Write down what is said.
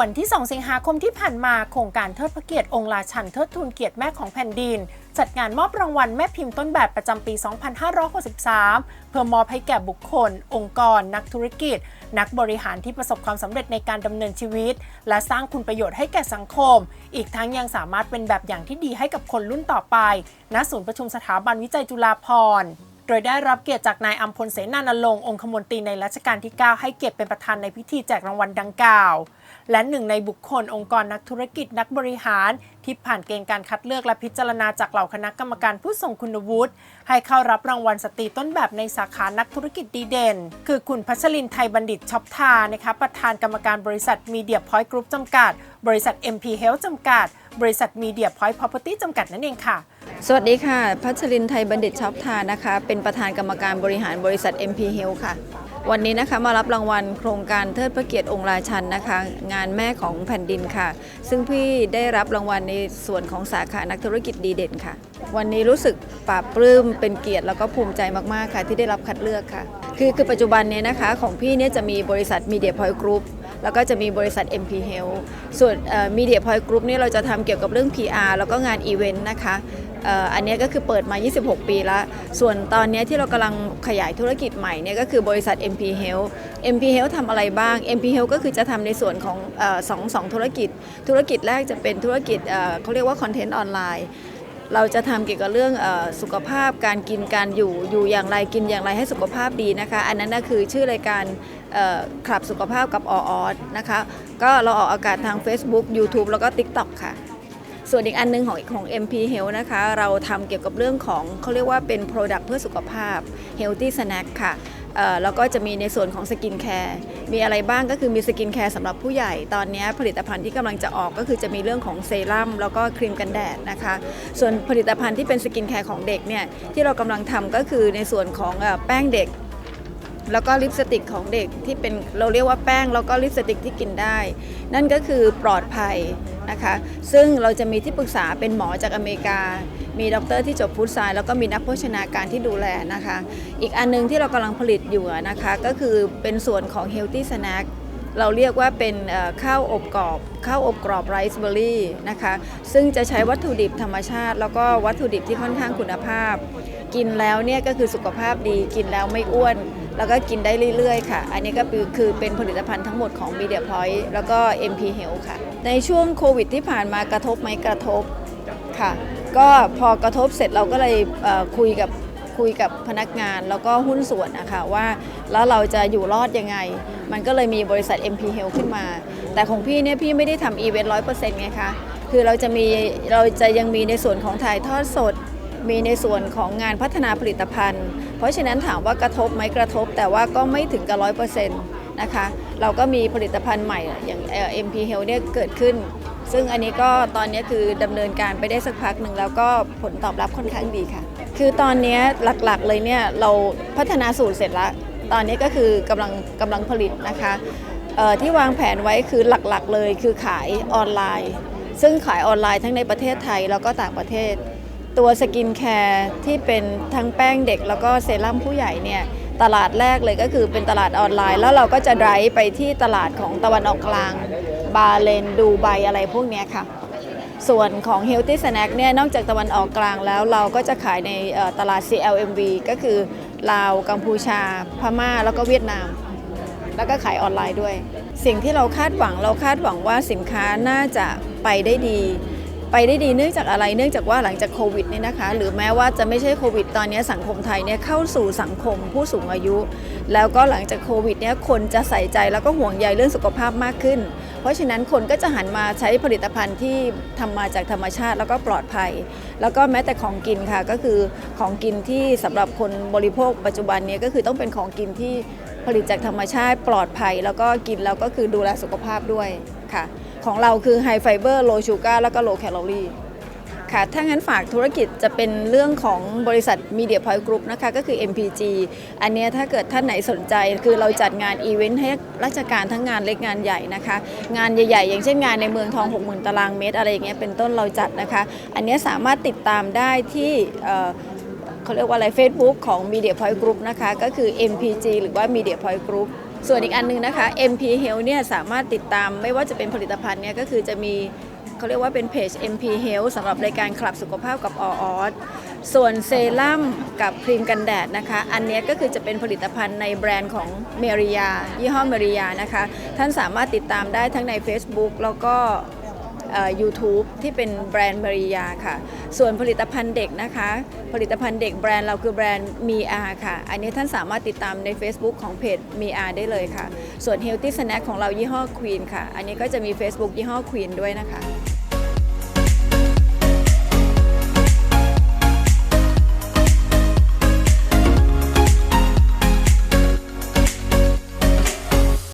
วันที่ 2 สิงหาคมที่ผ่านมาโครงการเทิดพระเกียรติองค์ราชันเทิดทูนเกียรติแม่ของแผ่นดิน จัดงานมอบรางวัลแม่พิมพ์ต้นแบบประจำปี 2563 เพื่อมอบให้แก่บุคคล องค์กร นักธุรกิจ นักบริหารที่ประสบความสำเร็จในการดำเนินชีวิต และสร้างคุณประโยชน์ให้แก่สังคม อีกทั้งยังสามารถเป็นแบบอย่างที่ดีให้กับคนรุ่นต่อไป ณ ศูนย์ประชุมสถาบันวิจัยจุฬาภรณ์โดยได้รับเกียรติจากนายอัมพลเสนานรงค์องคมนตรีในรัชกาลที่ 9 ให้เกียรติเป็นประธานในพิธีแจกรางวัลดังกล่าว และหนึ่งในบุคคลองค์กรนักธุรกิจนักบริหาร ที่ผ่านเกณฑ์การคัดเลือกและพิจารณาจากเหล่าคณะกรรมการผู้ทรงคุณวุฒิให้เข้ารับรางวัลสตรีต้นแบบในสาขานักธุรกิจดีเด่น คือคุณพัชรินไทยบัณฑิตช็อปทานะคะประธานกรรมการบริษัทมีเดียพอยต์กรุ๊ปจำกัด บริษัท MP Health จำกัด บริษัทมีเดียพอยต์พ Property จำกัดนั่นเองค่ะ สวัสดีค่ะ พัชรินไทยบัณฑิตช็อปทานะคะ เป็นประธานกรรมการบริหารบริษัท MP Health ค่ะ วันนี้นะคะมารับรางวัลโครงการเทิดพระเกียรติองค์ราชันนะคะ งานแม่ของแผ่นดินค่ะ ซึ่งพี่ได้รับรางวัลในส่วนของสาขานักธุรกิจดีเด่นค่ะ วันนี้รู้สึกปลาบปลื้มเป็นเกียรติแล้วก็ภูมิใจมากๆค่ะ ที่ได้รับคัดเลือกค่ะ คือคือปัจจุบันเนี้นะคะของพี่เนี่ยจะมีบริษัท Media Point Group แล้วก็จะมีบริษัท MP Health ส่วน Media Point Group นี่เราจะทำเกี่ยวกับเรื่อง PR แล้วก็งานอีเวนต์นะคะ อันนี้ก็คือเปิดมา 26 ปีแล้วส่วนตอนนี้ที่เรากำลังขยายธุรกิจใหม่เนี่ยก็คือบริษัท MP Health MP Health ทำอะไรบ้าง MP Health ก็คือจะทำในส่วนของอสองสองธุรกิจ ธุรกิจแรกจะเป็นธุรกิจเขาเรียกว่าคอนเทนต์ออนไลน์เราจะทำเกี่ยวกับเรื่องอสุขภาพการกินการอยู่อยู่อย่างไรกินอย่างไรให้สุขภาพดีนะคะ อันนั้นนะคือชื่อรายการคลับสุขภาพกับออสนะคะ ก็เราออกอากาศทาง Facebook YouTube แล้วก็ TikTok ค่ะ ส่วนอีกอันหนึงของของ MP Health นะคะ เราทำเกี่ยวกับเรื่องของเขาเรียกว่าเป็น Product เพื่อสุขภาพ Healthy Snack ค่ะแล้วก็จะมีในส่วนของสกินแคร์ มีอะไรบ้างก็คือมีสกินแคร์สำหรับผู้ใหญ่ ตอนนี้ผลิตภัณฑ์ที่กำลังจะออกก็คือจะมีเรื่องของเซรั่มแล้วก็ครีมกันแดดนะคะ ส่วนผลิตภัณฑ์ที่เป็นสกินแคร์ของเด็กเนี่ยที่เรากำลังทำก็คือในส่วนของแป้งเด็ก แล้วก็ลิปสติกของเด็กที่เป็นเราเรียกว่าแป้งแล้วก็ลิปสติกที่กินได้ นั่นก็คือปลอดภัย นะคะซึ่งเราจะมีที่ปรึกษาเป็นหมอจากอเมริกา มีด็อกเตอร์ที่จบฟู้ดไซน์แล้วก็มีนักโภชนาการที่ดูแลนะคะ อีกอันนึงที่เรากำลังผลิตอยู่นะคะก็คือเป็นส่วนของ healthy snack เราเรียกว่าเป็นข้าวอบกรอบข้าวอบกรอบไรซ์เบอร์รี่นะคะซึ่งจะใช้วัตถุดิบธรรมชาติ แล้วก็วัตถุดิบที่ค่อนข้างคุณภาพ กินแล้วเนี่ยก็คือสุขภาพดีกินแล้วไม่อ้วน แล้วก็กินได้เรื่อยๆ ค่ะ อันนี้ก็คือคือเป็นผลิตภัณฑ์ทั้งหมดของ Media Point แล้วก็ MP Health ค่ะ ในช่วงโควิดที่ผ่านมากระทบไหมกระทบค่ะ ก็พอกระทบเสร็จเราก็เลยคุยกับคุยกับพนักงานแล้วก็หุ้นส่วนนะคะว่า แล้วเราจะอยู่รอดยังไง มันก็เลยมีบริษัท MP Health ขึ้นมา แต่ของพี่เนี่ยพี่ไม่ได้ทำอีเวนต์ร้อยเปอร์เซ็นต์ไงคะคือเราจะมีเราจะยังมีในส่วนของถ่ายทอดสด มีในส่วนของงานพัฒนาผลิตภัณฑ์ เพราะฉะนั้นถามว่ากระทบไหมกระทบ แต่ว่าก็ไม่ถึงกับร้อยเปอร์เซ็นต์นะคะเราก็มีผลิตภัณฑ์ใหม่อย่างเอ่อ MP Health เนี่ยเกิดขึ้น ซึ่งอันนี้ก็ตอนนี้คือดำเนินการไปได้สักพักหนึ่งแล้วก็ผลตอบรับค่อนข้างดีค่ะ คือตอนนี้หลักๆเลยเนี่ยเราพัฒนาสูตรเสร็จแล้วตอนนี้ก็คือกำลังกำลังผลิตนะคะเอ่อที่วางแผนไว้คือหลักๆเลยคือขายออนไลน์ ซึ่งขายออนไลน์ทั้งในประเทศไทยแล้วก็ต่างประเทศ ตัวสกินแคร์ที่เป็นทั้งแป้งเด็กแล้วก็เซรั่มผู้ใหญ่เนี่ยตลาดแรกเลยก็คือเป็นตลาดออนไลน์ แล้วเราก็จะไดร์ไปที่ตลาดของตะวันออกกลาง บาเลนดูไบอะไรพวกนี้ค่ะ ส่วนของ Healthy Snack เนี่ยนอกจากตะวันออกกลางแล้วเราก็จะขายในตลาด CLMV ก็คือลาว กัมพูชา พม่า แล้วก็เวียดนาม แล้วก็ขายออนไลน์ด้วย สิ่งที่เราคาดหวังเราคาดหวังว่าสินค้าน่าจะไปได้ดี ไปได้ดีเนื่องจากอะไรเนื่องจากว่าหลังจากโควิดนี่นะคะ หรือแม้ว่าจะไม่ใช่โควิด ตอนนี้สังคมไทยเนี่ยเข้าสู่สังคมผู้สูงอายุ แล้วก็หลังจากโควิดเนี่ยคนจะใส่ใจแล้วก็ห่วงใยเรื่องสุขภาพมากขึ้น เพราะฉะนั้นคนก็จะหันมาใช้ผลิตภัณฑ์ที่ทำมาจากธรรมชาติแล้วก็ปลอดภัย แล้วก็แม้แต่ของกินค่ะก็คือของกินที่สำหรับคนบริโภคปัจจุบันนี้ก็คือต้องเป็นของกินที่ผลิตจากธรรมชาติปลอดภัย แล้วก็กินแล้วก็คือดูแลสุขภาพด้วยค่ะ ของเราคือไฮไฟเบอร์โลชูการ์แล้วก็โลแคลอรี่ค่ะถ้างั้นฝากธุรกิจจะเป็นเรื่องของบริษัท Media Point Group นะคะก็คือ MPG อันเนี้ยถ้าเกิดท่านไหนสนใจคือเราจัดงานอีเวนต์ให้ราชการทั้งงานเล็กงานใหญ่นะคะ งานใหญ่ๆ อย่างเช่นงานในเมืองทอง 60,000 ตารางเมตร อะไรอย่างเงี้ยเป็นต้นเราจัดนะคะ อันเนี้ยสามารถติดตามได้ที่เอ่อเขาเรียกว่าอะไร Facebook ของ Media Point Group นะคะก็คือ MPG หรือว่า Media Point Group ส่วนอีกอันหนึงนะคะ MP Health เนี่ยสามารถติดตามไม่ว่าจะเป็นผลิตภัณฑ์เนี่ยก็คือจะมีเขาเรียกว่าเป็นเพจ MP Health สำหรับรายการคลับสุขภาพกับอออสส่วนเซรั่มกับครีมกันแดดนะคะ อันเนี้ยก็คือจะเป็นผลิตภัณฑ์ในแบรนด์ของเมริยา ยี่ห้อเมริยานะคะ ท่านสามารถติดตามได้ทั้งใน Facebook แล้วก็ YouTube ที่เป็นแบรนด์มาริยาค่ะ ส่วนผลิตภัณฑ์เด็กนะคะ ผลิตภัณฑ์เด็กแบรนด์เราคือแบรนด์มีอาค่ะ อันนี้ท่านสามารถติดตามใน Facebook ของเพจมีอาได้เลยค่ะ ส่วน Healthy Snack ของเรายี่ห้อ Queen ค่ะ อันนี้ก็จะมี Facebook ยี่ห้อ Queen ด้วยนะคะ